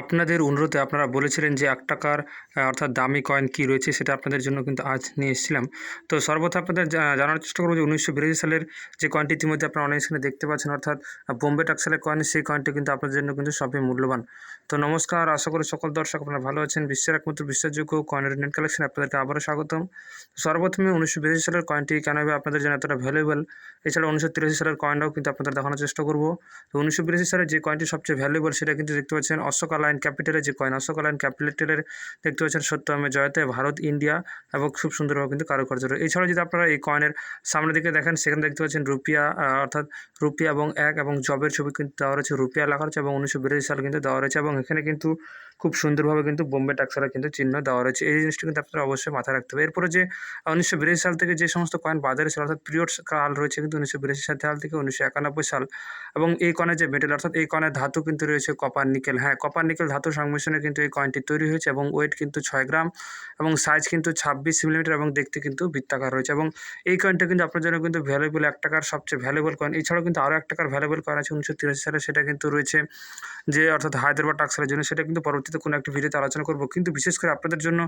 আপনাদের অনুরোধে আপনারা বলেছিলেন যে এক টাকার অর্থাৎ দামি কয়েন কী রয়েছে সেটা আপনাদের জন্য কিন্তু আজ নিয়ে এসেছিলাম। তো সর্বথা আপনাদের জানার চেষ্টা করব যে উনিশশো বিরাশি সালের যে কয়েনটি ইতিমধ্যে আপনারা অনেক স্ক্রিনে দেখতে পাচ্ছেন, অর্থাৎ বোম্বে টাক্সেলের কয়েন সেই কয়েনটি কিন্তু আপনাদের জন্য কিন্তু সবই মূল্যবান। তো নমস্কার, আশা করি সকল দর্শক আপনারা ভালো আছেন। বিশ্বের একমাত্র বিশ্বাসযোগ্য কয়েনের নেট কালেকশন আপনাদেরকে আবারও স্বাগতম। সর্বপ্রথমে উনিশশো বিরাশি সালের কয়েনটি কেন হবে আপনাদের জন্য এতটা ভ্যালুয়েবল এছাড়া উনিশশো তিরাশি সালের কয়েনটাও কিন্তু আপনাদের দেখানোর চেষ্টা করব। তো উনিশশো বিরাশি সালের যে কয়েনটি সবচেয়ে ভ্যালুয়েবল সেটা কিন্তু দেখতে পাচ্ছেন অশোকা লাইন ক্যাপিটালের যে কয়েন, অশোকা লাইন ক্যাপিটালের দেখতে পাচ্ছেন সত্যমে জয়তে ভারত, ইন্ডিয়া এবং খুব সুন্দরভাবে কিন্তু কারুকার্য রয়েছে এছাড়াও যদি আপনারা এই কয়েনের সামনের দিকে দেখেন, সেখানে দেখতে পাচ্ছেন রুপিয়া অর্থাৎ রুপিয়া এবং এক এবং জবের ছবি কিন্তু দেওয়া রয়েছে, রুপিয়া লেখা রয়েছে এবং উনিশশো বিরাশি সাল কিন্তু দেওয়া রয়েছে এবং এখানে কিন্তু খুব সুন্দরভাবে কিন্তু বোম্বে টাক্সারা কিন্তু চিহ্ন দেওয়া রয়েছে। এই জিনিসটা কিন্তু আপনারা অবশ্যই মাথায় রাখতে হবে। এরপরে যে উনিশশো বিরাশি সাল থেকে যে সমস্ত কয়েন বাজারে ছিল, অর্থাৎ পিরিয়ড কাল রয়েছে কিন্তু উনিশশো বিরাশি সাল থেকে উনিশশো একানব্বই সাল এবং এই কয়েনের যে মেটেল অর্থাৎ এই কয়েনের ধাতু কিন্তু রয়েছে কপার, নিকেল। হ্যাঁ কপার নিকেল ধাতুর সংমিশ্রণে কিন্তু এই কয়েনটি তৈরি হয়েছে এবং ওয়েট কিন্তু ছয় গ্রাম এবং সাইজ কিন্তু ছাব্বিশ মিলিমিটার এবং দেখতে কিন্তু বৃত্তাকার রয়েছে এবং এই কয়েনটা কিন্তু আপনার জন্য কিন্তু ভ্যালুয়েবল এক টাকার সবচেয়ে ভ্যালুয়েবল কয়েন এছাড়াও কিন্তু আরও এক টাকার ভ্যালুয়েবল কয়েন আছে উনিশশো তিরাশি সালে, সেটা কিন্তু রয়েছে যে অর্থাৎ হায়দ্রাবাদ টাক্সারের জন্য। সেটা কিন্তু পরবর্তীতে কোনো একটি ভিডিওতে আলোচনা করব। কিন্তু বিশেষ করে আপনাদের জন্য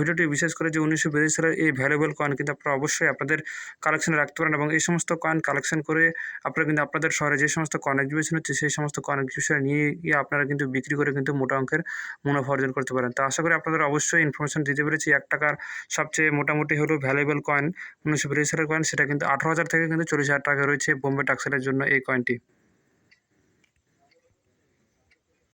ভিডিওটি বিশেষ করে যে উনিশশো বিরাশি সালের এই ভ্যালুয়েবল কয়েন কিন্তু আপনারা অবশ্যই আপনাদের কালেকশনে রাখতে পারেন এবং এই সমস্ত কয়েন কালেকশন করে আপনারা কিন্তু আপনাদের শহরে যে সমস্ত কয়েন এক্সিবিশন হচ্ছে, সেই সমস্ত কয়েন এক্সিবিশনে নিয়ে গিয়ে আপনারা কিন্তু বিক্রি করে কিন্তু মোটা অঙ্কের মুনাফা অর্জন করতে পারেন। তো আশা করি আপনাদের অবশ্যই ইনফরমেশন দিতে পেরেছি। এক টাকার সবচেয়ে মোটামুটি হলো ভ্যালুয়েবল কয়েন উনিশশো কয়েন সেটা কিন্তু আঠারো হাজার থেকে কিন্তু চল্লিশ হাজার টাকা রয়েছে বোম্বে টাক্সেলের জন্য এই কয়েনটি